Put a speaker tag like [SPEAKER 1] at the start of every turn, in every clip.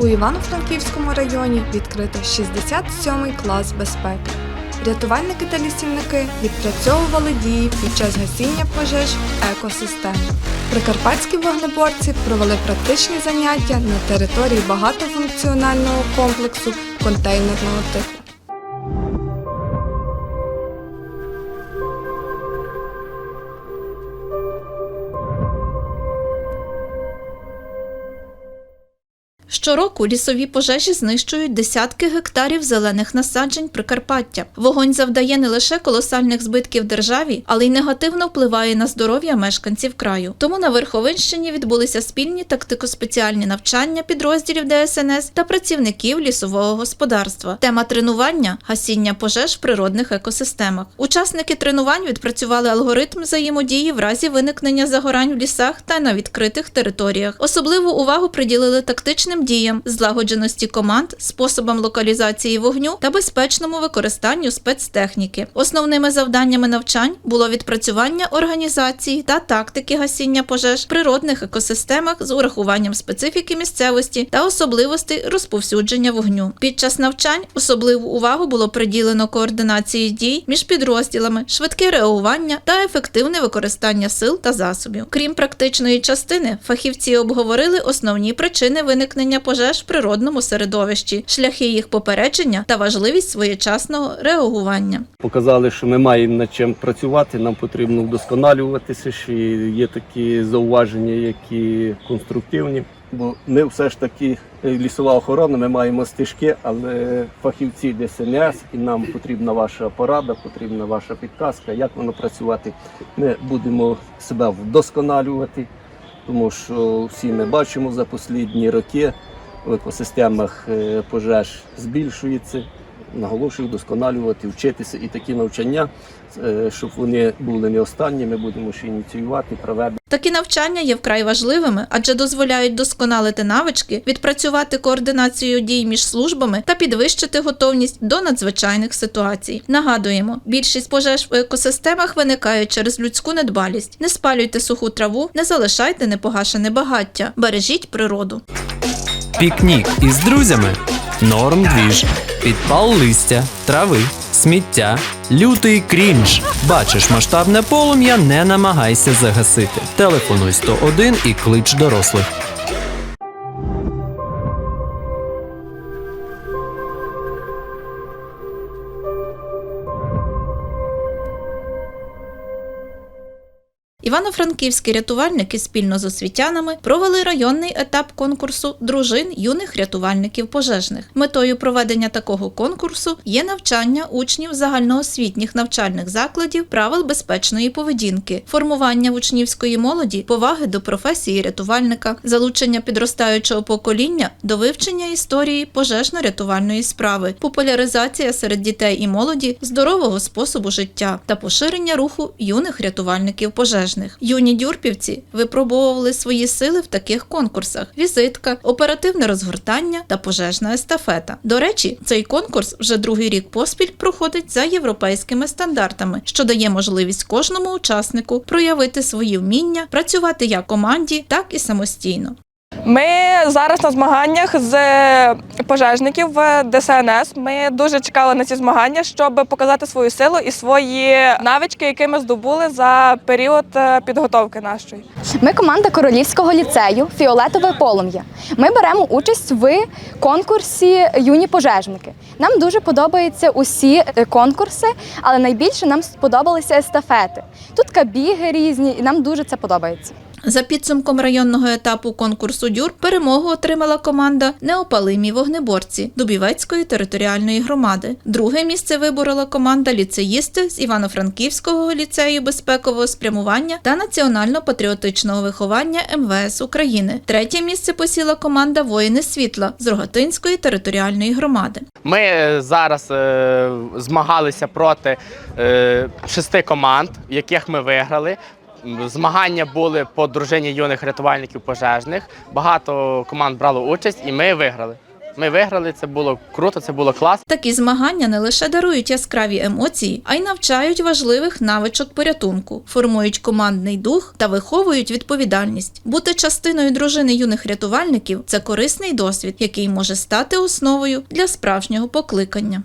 [SPEAKER 1] У Івано-Франківському районі відкрито 67-й клас безпеки. Рятувальники та лісівники відпрацьовували дії під час гасіння пожеж в екосистемі. Прикарпатські вогнеборці провели практичні заняття на території багатофункціонального комплексу контейнерного типу.
[SPEAKER 2] Щороку лісові пожежі знищують десятки гектарів зелених насаджень Прикарпаття. Вогонь завдає не лише колосальних збитків державі, але й негативно впливає на здоров'я мешканців краю. Тому на Верховинщині відбулися спільні тактико-спеціальні навчання підрозділів ДСНС та працівників лісового господарства. Тема тренування гасіння пожеж в природних екосистемах. Учасники тренувань відпрацювали алгоритм взаємодії в разі виникнення загорань в лісах та на відкритих територіях. Особливу увагу приділили тактичним діям, злагодженості команд, способам локалізації вогню та безпечному використанню спецтехніки. Основними завданнями навчань було відпрацювання організації та тактики гасіння пожеж в природних екосистемах з урахуванням специфіки місцевості та особливостей розповсюдження вогню. Під час навчань особливу увагу було приділено координації дій між підрозділами, швидке реагування та ефективне використання сил та засобів. Крім практичної частини, фахівці обговорили основні причини виникнення пожеж в природному середовищі, шляхи їх попередження та важливість своєчасного реагування.
[SPEAKER 3] Показали, що ми маємо над чим працювати, нам потрібно вдосконалюватися. Ще є такі зауваження, які конструктивні. Бо ми все ж таки е, лісова охорона, ми маємо стежки, але фахівці ДСНС, і нам потрібна ваша порада, потрібна ваша підказка, як воно працювати. Ми будемо себе вдосконалювати, тому що всі ми бачимо за останні роки в екосистемах е, пожеж збільшується. Наголошую вдосконалювати, вчитися і такі навчання, е, щоб вони були не останні. Ми будемо ще ініціювати, проведемо.
[SPEAKER 2] Такі навчання є вкрай важливими, адже дозволяють досконалити навички, відпрацювати координацію дій між службами та підвищити готовність до надзвичайних ситуацій. Нагадуємо, більшість пожеж в екосистемах виникають через людську недбалість. Не спалюйте суху траву, не залишайте непогашене багаття, бережіть природу.
[SPEAKER 4] Пікнік із друзями. Норм двіж. Підпал листя, трави, сміття, лютий крінж. Бачиш масштабне полум'я, не намагайся загасити. Телефонуй 101 і клич дорослих.
[SPEAKER 2] Івано-франківські рятувальники спільно з освітянами провели районний етап конкурсу дружин юних рятувальників пожежних. Метою проведення такого конкурсу є навчання учнів загальноосвітніх навчальних закладів правил безпечної поведінки, формування в учнівської молоді, поваги до професії рятувальника, залучення підростаючого покоління до вивчення історії пожежно-рятувальної справи, популяризація серед дітей і молоді здорового способу життя та поширення руху юних рятувальників пожежних. Юні дюрпівці випробовували свої сили в таких конкурсах: візитка, оперативне розгортання та пожежна естафета. До речі, цей конкурс вже другий рік поспіль проходить за європейськими стандартами, що дає можливість кожному учаснику проявити свої вміння, працювати як команді, так і самостійно.
[SPEAKER 5] Ми зараз на змаганнях з пожежників в ДСНС. Ми дуже чекали на ці змагання, щоб показати свою силу і свої навички, які ми здобули за період е, підготовки нашої.
[SPEAKER 6] Ми команда Королівського ліцею Фіолетове полум'я. Ми беремо участь в конкурсі Юні пожежники. Нам дуже подобаються усі е, конкурси, але найбільше нам сподобалися естафети. Тут кабіги різні, і нам дуже це подобається.
[SPEAKER 2] За підсумком районного етапу конкурсу дюр перемогу отримала команда Неопалимі вогнеборці Дубівецької територіальної громади. Друге місце виборола команда ліцеїсти з Івано-Франківського ліцею безпекового спрямування та національно-патріотичного виховання МВС України. Третє місце посіла команда Воїни світла з Рогатинської територіальної громади.
[SPEAKER 7] Ми е, зараз е, змагалися проти е, шести команд, в яких ми виграли. Змагання були по дружині юних рятувальників пожежних. Багато команд брало участь, і ми виграли. Ми виграли, це було круто, це було класно.
[SPEAKER 2] Такі змагання не лише дарують яскраві емоції, а й навчають важливих навичок порятунку, формують командний дух та виховують відповідальність. Бути частиною дружини юних рятувальників це корисний досвід, який може стати основою для справжнього покликання.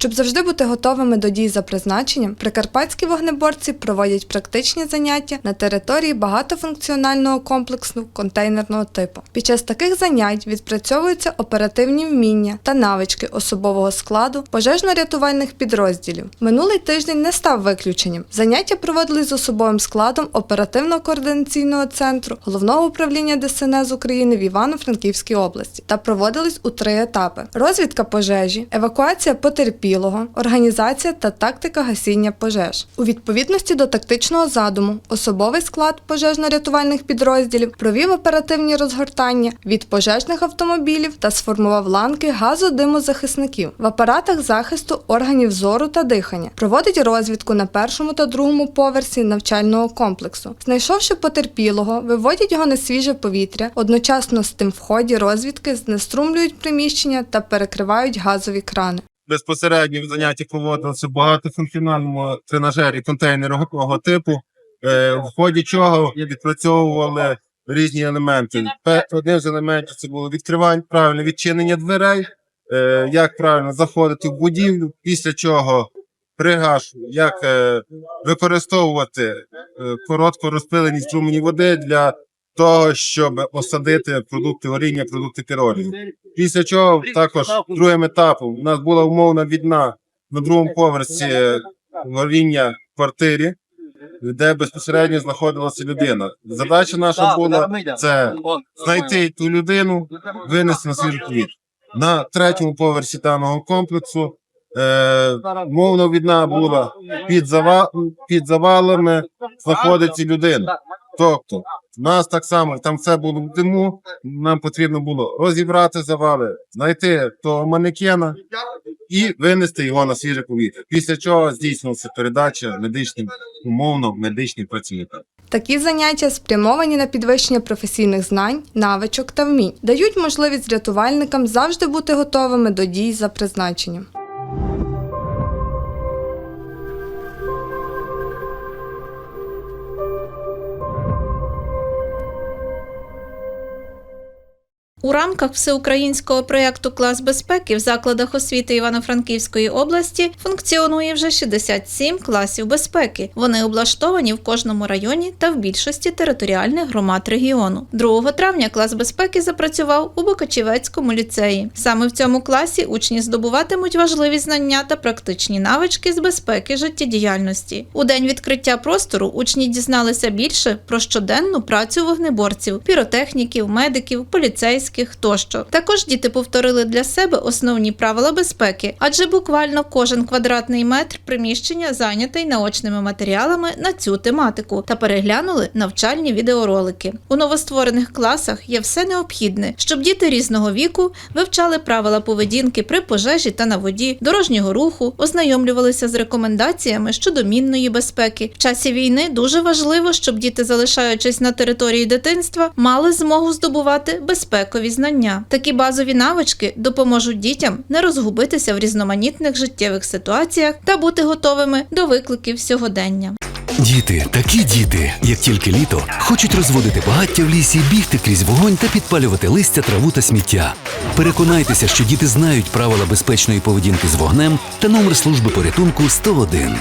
[SPEAKER 1] Щоб завжди бути готовими до дій за призначенням, прикарпатські вогнеборці проводять практичні заняття на території багатофункціонального комплексу контейнерного типу. Під час таких занять відпрацьовуються оперативні вміння та навички особового складу пожежно-рятувальних підрозділів. Минулий тиждень не став виключенням. Заняття проводились з особовим складом оперативно-координаційного центру головного управління ДСНС України в Івано-Франківській області та проводились у три етапи: розвідка пожежі, евакуація потерпілого, організація та тактика гасіння пожеж. У відповідності до тактичного задуму, особовий склад пожежно-рятувальних підрозділів провів оперативні розгортання від пожежних автомобілів та сформував ланки газодимозахисників в апаратах захисту органів зору та дихання. Проводить розвідку на першому та другому поверсі навчального комплексу. Знайшовши потерпілого, виводять його на свіже повітря. Одночасно з тим в ході розвідки знеструмлюють приміщення та перекривають газові крани.
[SPEAKER 8] Безпосередньо заняття проводилося в багатофункціональному тренажері контейнерного типу, е, в ході чого відпрацьовували різні елементи. Одним з елементів це було відкривання, правильне відчинення дверей, е, як правильно заходити в будівлю, після чого пригаш, як е, використовувати коротко розпилені струмені води для того, щоб осадити продукти горіння, продукти піролізу. Після чого також другим етапом у нас була умовна війна на другому поверсі горіння в квартирі, де безпосередньо знаходилася людина. Задача наша була це знайти ту людину, винести на свіжу повітря. На третьому поверсі даного комплексу е, мовна війна була під, зава... під завалами знаходиться людина. Тобто, у нас так само там все було в диму. Нам потрібно було розібрати завали, знайти того манекена і винести його на свіже повітря. Після чого здійснилася передача медичним умовно медичним працівникам.
[SPEAKER 1] Такі заняття спрямовані на підвищення професійних знань, навичок та вмінь, дають можливість рятувальникам завжди бути готовими до дій за призначенням.
[SPEAKER 2] У рамках всеукраїнського проєкту Клас безпеки в закладах освіти Івано-Франківської області функціонує вже 67 класів безпеки. Вони облаштовані в кожному районі та в більшості територіальних громад регіону. 2 травня клас безпеки запрацював у Бокачівецькому ліцеї. Саме в цьому класі учні здобуватимуть важливі знання та практичні навички з безпеки життєдіяльності. У день відкриття простору учні дізналися більше про щоденну працю вогнеборців, піротехніків, медиків, поліцейських тощо. Також діти повторили для себе основні правила безпеки, адже буквально кожен квадратний метр приміщення зайнятий наочними матеріалами на цю тематику та переглянули навчальні відеоролики. У новостворених класах є все необхідне, щоб діти різного віку вивчали правила поведінки при пожежі та на воді, дорожнього руху, ознайомлювалися з рекомендаціями щодо мінної безпеки. В часі війни дуже важливо, щоб діти, залишаючись на території дитинства, мали змогу здобувати безпекові знання. Такі базові навички допоможуть дітям не розгубитися в різноманітних життєвих ситуаціях та бути готовими до викликів сьогодення.
[SPEAKER 9] Діти, такі діти, як тільки літо, хочуть розводити багаття в лісі, бігти крізь вогонь та підпалювати листя, траву та сміття. Переконайтеся, що діти знають правила безпечної поведінки з вогнем та номер служби порятунку 101.